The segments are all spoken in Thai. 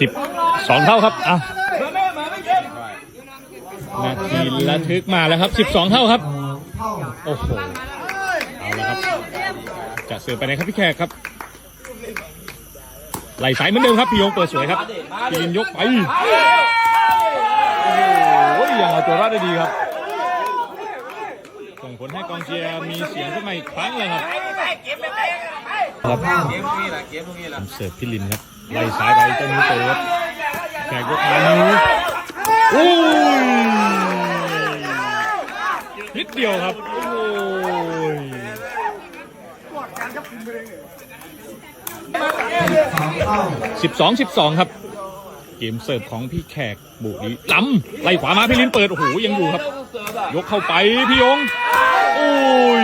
สิบสองเท่าครับอะนาทีระทึกมาแล้วครับสิบสองเท่าครับโอ้โหเอาละครับจะเสิร์ฟไปไหนครับพี่แขกครับไหลสายเหมือนเดิมครับพี่ยงเปิดสวยครับพี่ลินยกไปโอ้โหยังเอาตัวรอดได้ดีครับส่งผลให้กองเชียร์มีเสียงขึ้นมาอีกครั้งเลยครับครับผมเสิร์ฟพี่ลินครับ ไล่สายไปเจ้านิ้วเปิดแขกยกมานิ้วโอ้ยนิดเดียวครับ โอ้ยสิบสองสิบสองครับ เกมเสิร์ฟของพี่แขกบุรีล้ำไล่ขวามาพี่ลินเปิด โอ้โห ยังอยู่ครับ ยกเข้าไปพี่ยง โอ้ย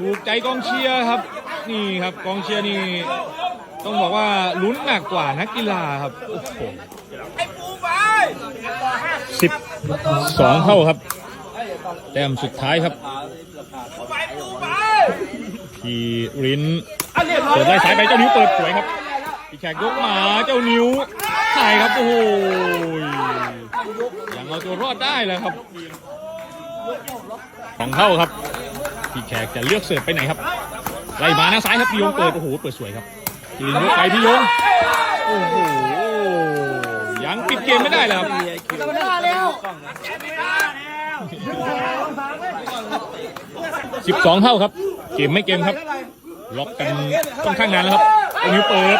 ถูกใจกองเชียร์ครับ นี่ครับกองเชียร์นี่ต้องบอกว่าลุ้นหนักกว่านักกีฬาครับโอ้โหสิบสองเท่าครับ แต้มสุดท้ายครับพี่รินเปิดไล่สายไปเจ้านิ้วเปิดสวยครับพี่แขกยกมาเจ้านิ้วถ่ายครับโอ้โหยังเอาตัวรอดได้แล้วครับสองเท่าครับพี่แขกจะเลือกเสิร์ฟไปไหนครับ ไล่มาหน้าซ้ายครับพี่ยงเปิดโอ้โหเปิดสวยครับพี่ลินยกไปพี่ยงโอ้โหยังปิดเกมไม่ได้เลยครับสิบสองเท่าครับ เกมไม่เกมครับ ล็อกกันค่อนข้างนานแล้วครับเอานิ้วเปิด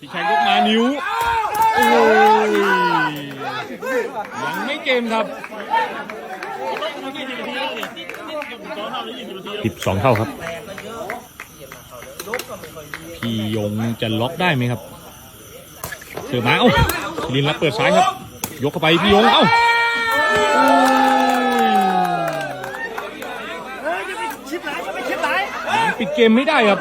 พี่แขกยกมานิ้วโอ้ยยังไม่เกมครับสิบสองเท่าครับ พี่ยงจะล็อกได้ไหมครับเสือมาเอ้าลินรับเปิดซ้ายครับ ยกเข้าไปพี่ยงเอ้าปิดเกมไม่ได้ครับ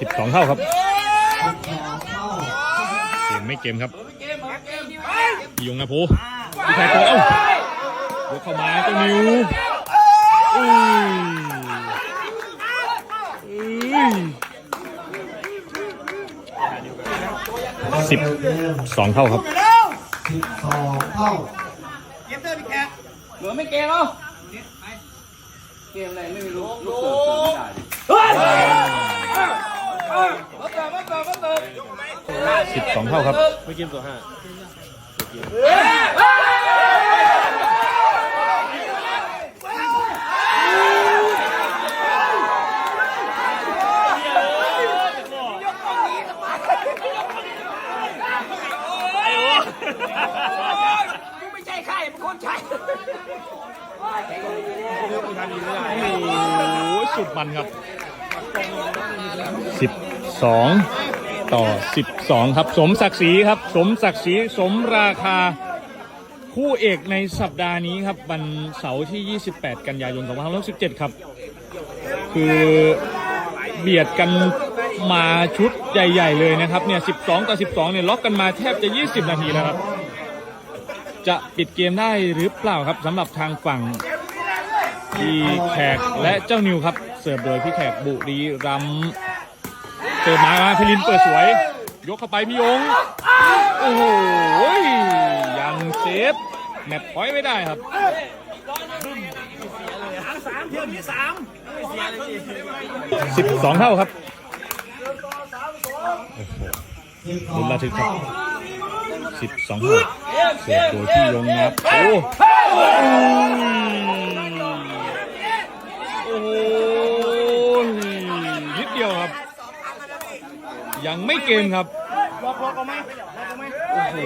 สิบสองเท่าครับเกมไม่เกมครับพี่ยงนะโพพี่ชายโพเอ้ายกเข้ามาเจ้านิวอุ้ยอุ้ย สิบสองเท่าครับสิบสองเท่าเหลือไม่เกมแล้วเกมอะไรไม่รู้ลูกเสิร์ฟเสิร์ฟไม่ได้สิบสองเท่าครับไม่เกมตัวห้า อ้โหสุดมันครับสิบสองต่อสิบสองครับ สมศักดิ์ศรีครับ สมศักดิ์ศรีสมราคาคู่เอกในสัปดาห์นี้ครับวันเสาร์ที่ 28 กันยายน2517 ครับ คือเบียดกันมาชุดใหญ่ ๆ เลยนะครับเนี่ย 12 ต่อ 12 เนี่ย ล็อกกันมาแทบจะ 20 นาทีแล้วครับ จะปิดเกมได้หรือเปล่าครับสำหรับทางฝั่งพี่แขกและเจ้านิวครับ เสิร์ฟโดยพี่แขกบุรีรัมเสิร์ฟมาพี่ลินเปิดสวย ยกเข้าไปพี่ยง โอ้โหยังเซฟแมตช์พอยไม่ได้ครับสิบสองเท่าครับลุ้นระทึกครับสิบสองเท่าเสิร์ฟโดยพี่ยงนะครับโอ้โอ้โหนิดเดียวครับ ยังไม่เกมครับล็อกล็อกเอาไหมโอ้โห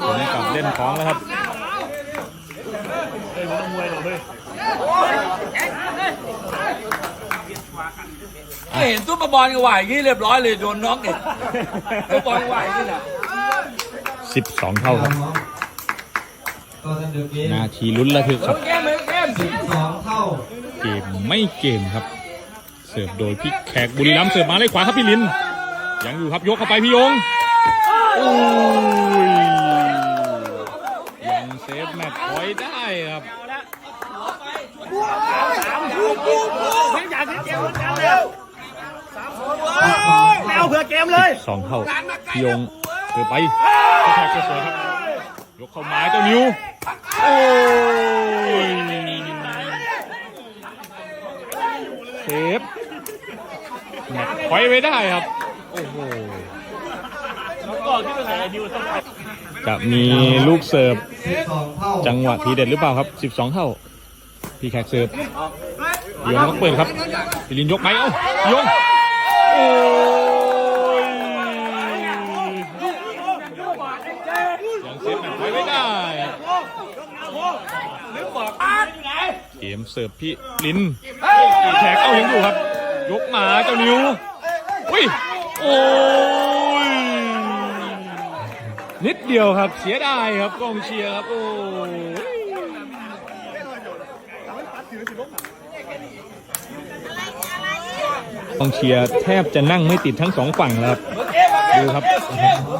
ผมกลับเล่นของแล้วครับเห็นตุ๊บบอลก็ไหวอย่างนี้เรียบร้อยเลยโดนน็อกเนี่ยตุ๊บบอลก็ไหวอย่างนี้แหละสิบสองเท่าครับก็จะเดือดเกมนาทีลุ้นระทึกครับเกมเหมือนเกมสิบสองเท่า เกมไม่เกมครับ เสิร์ฟโดยพี่แขกบุรีรัมเสิร์ฟมาเลยขวาครับพี่ลิน ยังอยู่ครับยกเข้าไปพี่ยงโอ้ยยังเซฟแมตช์พอยได้ครับเอาเผื่อเกมเลยสองเท่าพี่ยงเสิร์ฟไปพี่แขกสวยครับ ยกเข้าไม้เจ้านิ้วโอ้ย เซฟแมตช์พอยไว้ได้ครับ โอ้โห จะมีลูกเสิร์ฟ จังหวะทีเด็ดหรือเปล่าครับ 12 เท่า พี่แขกเสิร์ฟโยงก็เปิดครับพี่ลินยกไหมเอ้ายงโอ้ยยังเซฟแบบไว้ไม่ได้เกมเสิร์ฟพี่ลิน แขกเอายังอยู่ครับ ยกมาเจ้านิวอุ้ยโอ้ยนิดเดียวครับเสียดายครับกองเชียร์ครับโอ้ยกองเชียร์แทบจะนั่งไม่ติดทั้งสองฝั่งแล้วครับดูครับ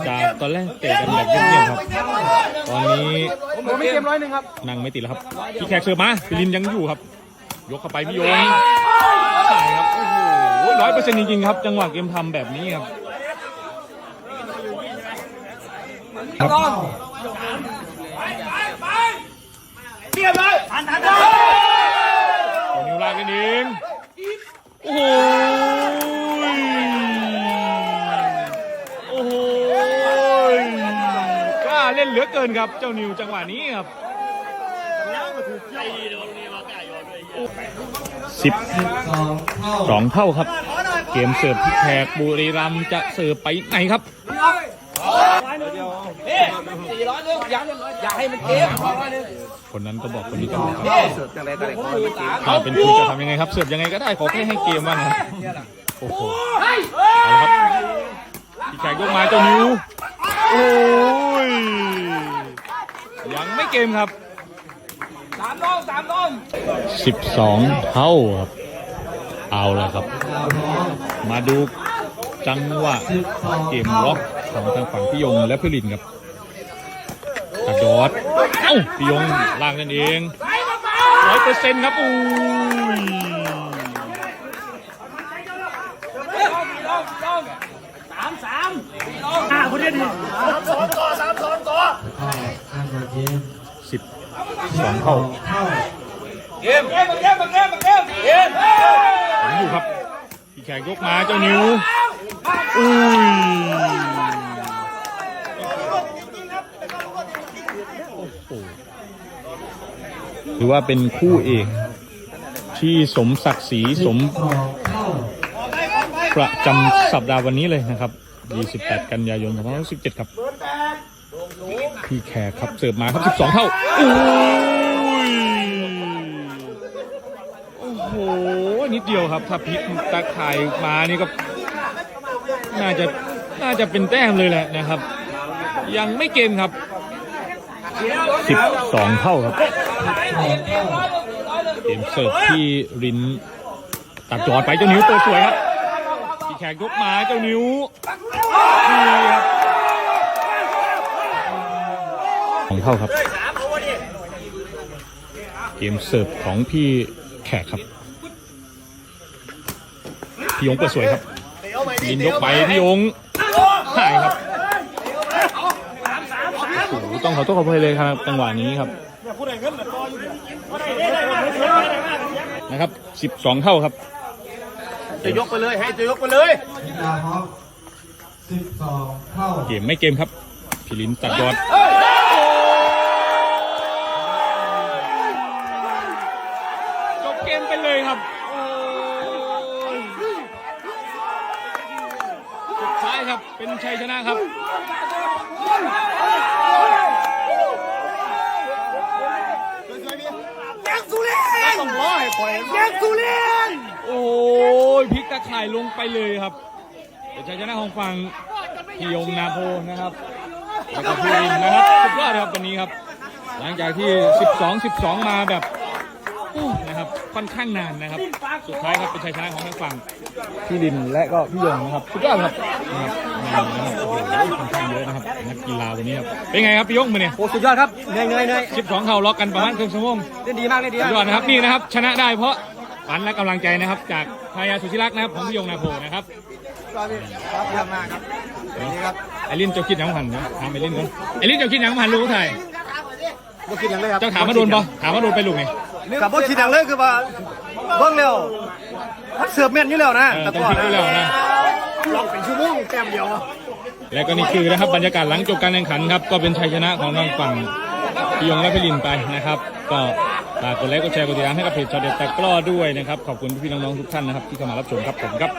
จากตอนแรกเตะกันแบบเงียบๆครับ ตอนนี้ผมไม่เกมร้อยหนึ่งครับนั่งไม่ติดแล้วครับพี่แขกเสิร์ฟมาฟิลินยังอยู่ครับ ยกเข้าไปพี่โยงใช่ครับโอ้โหร้อยเปอร์เซ็นต์จริงๆครับ จังหวะเกมทำแบบนี้ครับครับเกียมเลยทันทันทันตัวนิ้วลากกันเองโอ้โหโอ้โหกล้าเล่นเหลือเกินครับ เจ้านิวจังหวะนี้ครับ สิบสองเท่าครับ เกมเสิร์ฟที่แขกบุรีรัมย์จะเสิร์ฟไปไหนครับนี่สี่ร้อยหนึ่งอยาอย่าให้มันเกมร้อยหนึ่งคนนั้นก็บอกคนนี้ก็บอกครับเสิร์ฟจังไรกันเลยผมมือสามถ้าเป็นคุณจะทำยังไงครับ เสิร์ฟยังไงก็ได้ขอแค่ให้เกมว่างครับโอ้โหอาละครับพี่แขกยกมาเจ้านิวโอ้ยยังไม่เกมครับ สามน้องสามน้อง12เท่าครับ เอาละครับดาวร้องมาดูจังหวะสิบสองเกมเท่าล็อกของทางฝั่งพี่ยงและพี่ลินครับกระโดดเอ้าพี่ยงล่างนั่นเองร้อยเปอร์เซ็นต์ครับอุ้ยสามสามห้าคนเดียวดิสามสองต่อสามสองต่อ สองเท่าเท่าเกมเกมเกมเกมเกมเกมผมอยู่ครับพี่แขกยกมาเจ้านิวอุ้ยโอ้โหถือว่าเป็นคู่เอกที่สมศักดิ์ศรีสมสองเท่าประจำสัปดาห์วันนี้เลยนะครับ 28 กันยายน2517 ครับ พี่แขกครับเสิร์ฟมาครับ 12 เท่าอุ้ยโอ้โหนิดเดียวครับ ถ้าพลิกตาข่ายมานี่ก็น่าจะน่าจะเป็นแต้มเลยแหละนะครับ ยังไม่เกมครับ 12 เท่าครับสองเท่าเกมเสิร์ฟที่รินตัดจอดไปเจ้านิ้วเปิดสวยครับพี่แขกยกมาเจ้านิ้วดีครับ ของเท่าครับ เกมเสิร์ฟของพี่แขกครับ พี่ยงเปิดสวยครับลินยกไปพี่ยงหายครับโอ้โหต้องขอโทษขออภัยเลยครับจังหวะนี้ครับนะครับ 12 เท่าครับ จะยกไปเลยให้จะยกไปเลยพิดาพร้อมสิบสองเท่าเกมไม่เกมครับพิลินตัดยอด เกมไปเลยครับโอ้ยสุดท้ายครับเป็นชัยชนะครับยังสุเรนต้องร้อยปล่อยยังสุเรนโอ้ยพลิกตะข่ายลงไปเลยครับเป็นชัยชนะของฝั่งพี่ยงนาโพนะครับแล้วก็พี่ลินนะครับสุดยอดครับวันนี้ครับ หลังจากที่ 12 12 มาแบบโอ้นะครับ ค่อนข้างนานนะครับ สุดท้ายครับเป็นชัยชนะของทางฝั่งพี่ลินและก็พี่ยงนะครับสุดยอดครับนะครับนะครับโอ้โหค่อนข้างเยอะนะครับนักกีฬาวันนี้ครับเป็นไงครับพี่ยงมาเนี่ยโอ้สุดยอดครับเหนื่อยเหนื่อยเหนื่อย12เข่าล็อกกันประมาณครึ่งชั่วโมงเล่นดีมากเล่นดีสุมาดกยอดนะครับนี่นะครับ ชนะได้เพราะฝันและกำลังใจนะครับ จากพายาสุธิรักษ์นะครับของพี่ยงนาโพนะครับก็พี่ครับทำมากครับนี่ครับไอรินเจ้าคิดหยังหันนะถามไอรินก่อนไอรินเจ้าคิดหยังหันลูกไทยบ่คิดอย่างเลยครับเจ้าถามมาโดนปะถามมาโดนไปลูกไง กับบ่คิดอย่างเลยคือว่าเบิ่งแล้วมันเสือบแม่นอยู่แล้วนะเออต้องคิดด้วยแล้วนะล็อกเป็นชั่วโมงแต้มเดียวและก็นี่คือนะครับบรรยากาศหลังจบการแข่งขันครับก็เป็นชัยชนะของทางฝั่งพี่ยงและพี่ลินไปนะครับ ก็ฝากกดไลค์กดแชร์กดติดตามให้กับเพจชอเด็ดตะกร้อด้วยนะครับขอบคุณพี่ๆน้องๆทุกท่านนะครับที่เข้ามารับชมครับผมครับ